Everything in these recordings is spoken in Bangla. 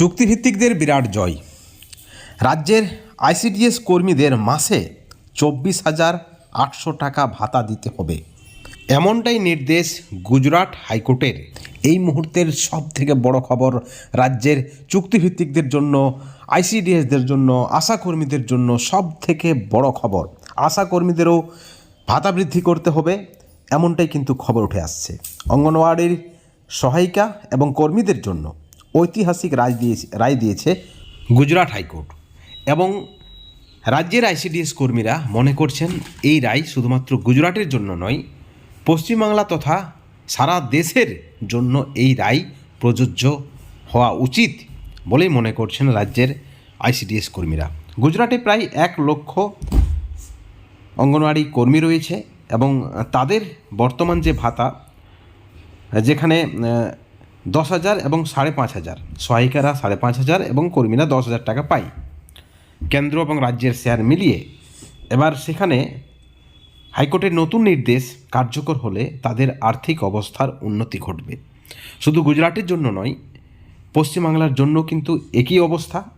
চুক্তিভিত্তিকদের বিরাট জয়। রাজ্যের আইসিডিএস কর্মীদের মাসে চব্বিশ হাজার আটশো টাকা ভাতা দিতে হবে। এমনটাই নির্দেশ গুজরাট হাইকোর্টের। এই মুহূর্তের সব থেকে বড় খবর রাজ্যের চুক্তিভিত্তিকদের জন্য, আইসিডিএসদের জন্য, আশা কর্মীদের জন্য সব থেকে বড় খবর। আশা কর্মীদেরও ভাতা বৃদ্ধি করতে হবে, এমনটাই কিন্তু খবর উঠে আসছে। অঙ্গনওয়াড়ির সহায়িকা এবং কর্মীদের জন্য। ঐতিহাসিক রায় দিয়েছে রায় দিয়েছে গুজরাট হাইকোর্ট। এবং রাজ্যের আইসিডিএস কর্মীরা মনে করছেন এই রায় শুধুমাত্র গুজরাটের জন্য নয়, পশ্চিমবাংলা তথা সারা দেশের জন্য এই রায় প্রযোজ্য হওয়া উচিত বলেই মনে করছেন রাজ্যের আইসিডিএস কর্মীরা। গুজরাটে প্রায় এক লক্ষ অঙ্গনওয়াড়ি কর্মী রয়েছে এবং তাদের বর্তমান যে ভাতা, যেখানে দশ হাজার এবং সাড়ে পাঁচ হাজার। সহায়িকারা সাড়ে পাঁচ হাজার এবং কর্মীরা দশ হাজার টাকা পায়। কেন্দ্র এবং রাজ্যের শেয়ার মিলিয়ে এবার সেখানে হাইকোর্টের নতুন নির্দেশ কার্যকর হলে তাদের আর্থিক অবস্থার উন্নতি ঘটবে। শুধু গুজরাটের জন্য নয়, পশ্চিমবাংলার জন্য কিন্তু একই অবস্থা।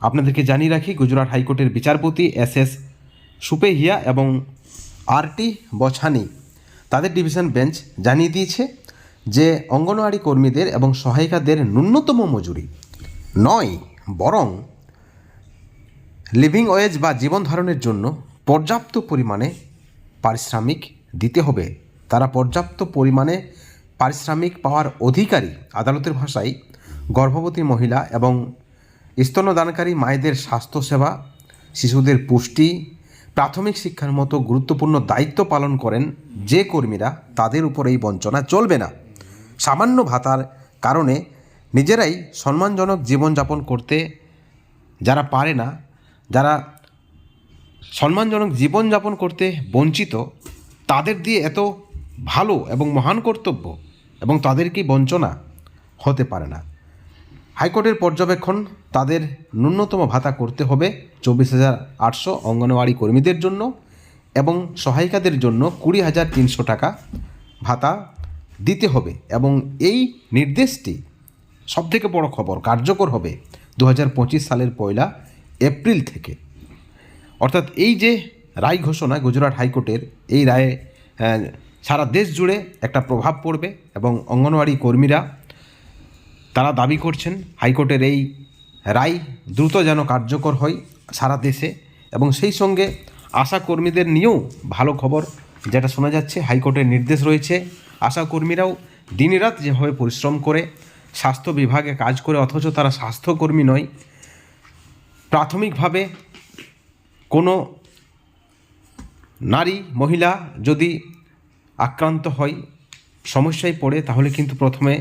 আপনাদেরকে জানিয়ে রাখি, গুজরাট হাইকোর্টের বিচারপতি এস এস সুপেহিয়া এবং আর টি বছানি তাদের ডিভিশন বেঞ্চ জানিয়ে দিয়েছে যে অঙ্গনওয়াড়ি কর্মীদের এবং সহায়িকাদের ন্যূনতম মজুরি। নয়, বরং লিভিং ওয়েজ বা জীবন ধারণের জন্য পর্যাপ্ত পরিমাণে পারিশ্রমিক দিতে হবে। তারা পর্যাপ্ত পরিমাণে পারিশ্রমিক পাওয়ার অধিকারী আদালতের ভাষায় গর্ভবতী মহিলা এবং স্তন্যদানকারী মায়েদের স্বাস্থ্যসেবা, শিশুদের পুষ্টি, প্রাথমিক শিক্ষার মতো গুরুত্বপূর্ণ দায়িত্ব পালন করেন যে কর্মীরা তাদের উপর এই বঞ্চনা চলবে না। সামান্য ভাতার কারণে নিজেরাই সম্মানজনক জীবনযাপন করতে যারা পারে না, যারা সম্মানজনক জীবনযাপন করতে বঞ্চিত, তাদের দিয়ে এত ভালো এবং মহান কর্তব্য এবং তাদেরকে বঞ্চনা হতে পারে না। হাইকোর্টের পর্যবেক্ষণ, তাদের ন্যূনতম ভাতা করতে হবে চব্বিশ হাজার আটশো অঙ্গনওয়াড়ি কর্মীদের জন্য এবং সহায়িকাদের জন্য কুড়ি হাজার তিনশো টাকা ভাতা দিতে হবে এবং এই নির্দেশটি সবথেকে বড় খবর, কার্যকর হবে দু হাজার পঁচিশ সালের পয়লা এপ্রিল থেকে। অর্থাৎ এই যে রায় ঘোষণা, গুজরাট হাইকোর্টের এই রায়ে সারা দেশ জুড়ে একটা প্রভাব পড়বে এবং অঙ্গনওয়াড়ি কর্মীরা তারা দাবি করছেন হাইকোর্টের এই রায় দ্রুত যেন কার্যকর হয় সারা দেশে এবং সেই সঙ্গে আশা কর্মীদের নিয়েও ভালো খবর যেটা শোনা যাচ্ছে। হাইকোর্টের নির্দেশ রয়েছে আশা কর্মীরাও দিনরাত যেভাবে পরিশ্রম করে, স্বাস্থ্য বিভাগে কাজ করে, অথচ তারা স্বাস্থ্যকর্মী নয়, প্রাথমিকভাবে কোনো নারী, মহিলা যদি আক্রান্ত হয়, সমস্যায় পড়ে, তাহলে কিন্তু প্রথমে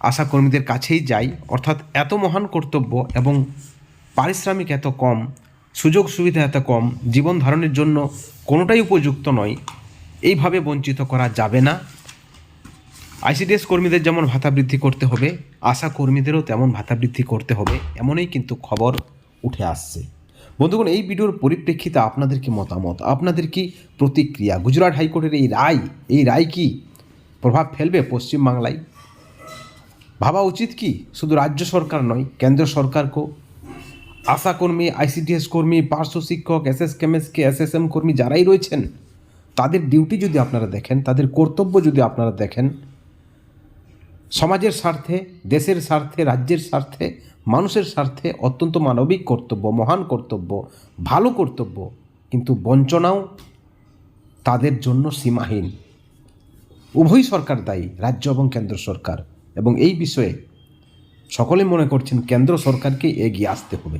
আশা কর্মীদের কাছেই যাই। অর্থাৎ এত মহান কর্তব্য এবং পারিশ্রমিক এত কম, সুযোগ সুবিধা এত কম, জীবন ধারণের জন্য কোনোটাই উপযুক্ত নয়, এইভাবে বঞ্চিত করা যাবে না। আইসিডিএস কর্মীদের যেমন ভাতা বৃদ্ধি করতে হবে, আশা কর্মীদেরও তেমন ভাতা বৃদ্ধি করতে হবে, এমনই কিন্তু খবর উঠে আসছে। বন্ধুগণ, এই ভিডিওর পরিপ্রেক্ষিতে আপনাদের কি মতামত? আপনাদের কি প্রতিক্রিয়া? গুজরাট হাইকোর্টের এই রায় এই রায় কি প্রভাব ফেলবে পশ্চিমবাংলায় ভাবা উচিত কি? শুধু রাজ্য সরকার নয়, কেন্দ্র সরকারকেও। আশা কর্মী আইসিডিএস কর্মী, পার্শ্ব শিক্ষক S S KMSK S S M কর্মী যারাই রয়েছেন, তাদের ডিউটি যদি আপনারা দেখেন, তাদের কর্তব্য যদি আপনারা দেখেন সমাজের স্বার্থে, দেশের স্বার্থে, রাজ্যের স্বার্থে, মানুষের স্বার্থে অত্যন্ত মানবিক কর্তব্য, মহান কর্তব্য, ভালো কর্তব্য, কিন্তু বঞ্চনাও তাদের জন্য সীমাহীন। উভয় সরকার দায়ী, রাজ্য এবং কেন্দ্র সরকার। এবং এই বিষয়ে সকলে মনে করছেন কেন্দ্র সরকারকে এগিয়ে আসতে হবে।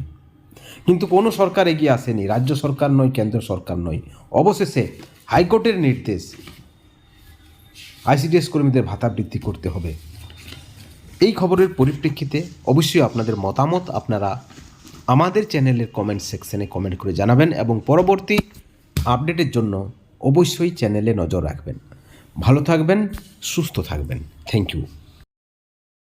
কিন্তু কোনো সরকার এগিয়ে আসেনি, রাজ্য সরকার নয়, কেন্দ্র সরকার নয়। অবশেষে হাইকোর্টের নির্দেশ, আইসিডিএস কর্মীদের ভাতা বৃদ্ধি করতে হবে। এই খবরের পরিপ্রেক্ষিতে অবশ্যই আপনাদের মতামত আপনারা আমাদের চ্যানেলের কমেন্ট সেকশনে কমেন্ট করে জানাবেন এবং পরবর্তী আপডেটের জন্য অবশ্যই চ্যানেলে নজর রাখবেন। ভালো থাকবেন, সুস্থ থাকবেন। Thank you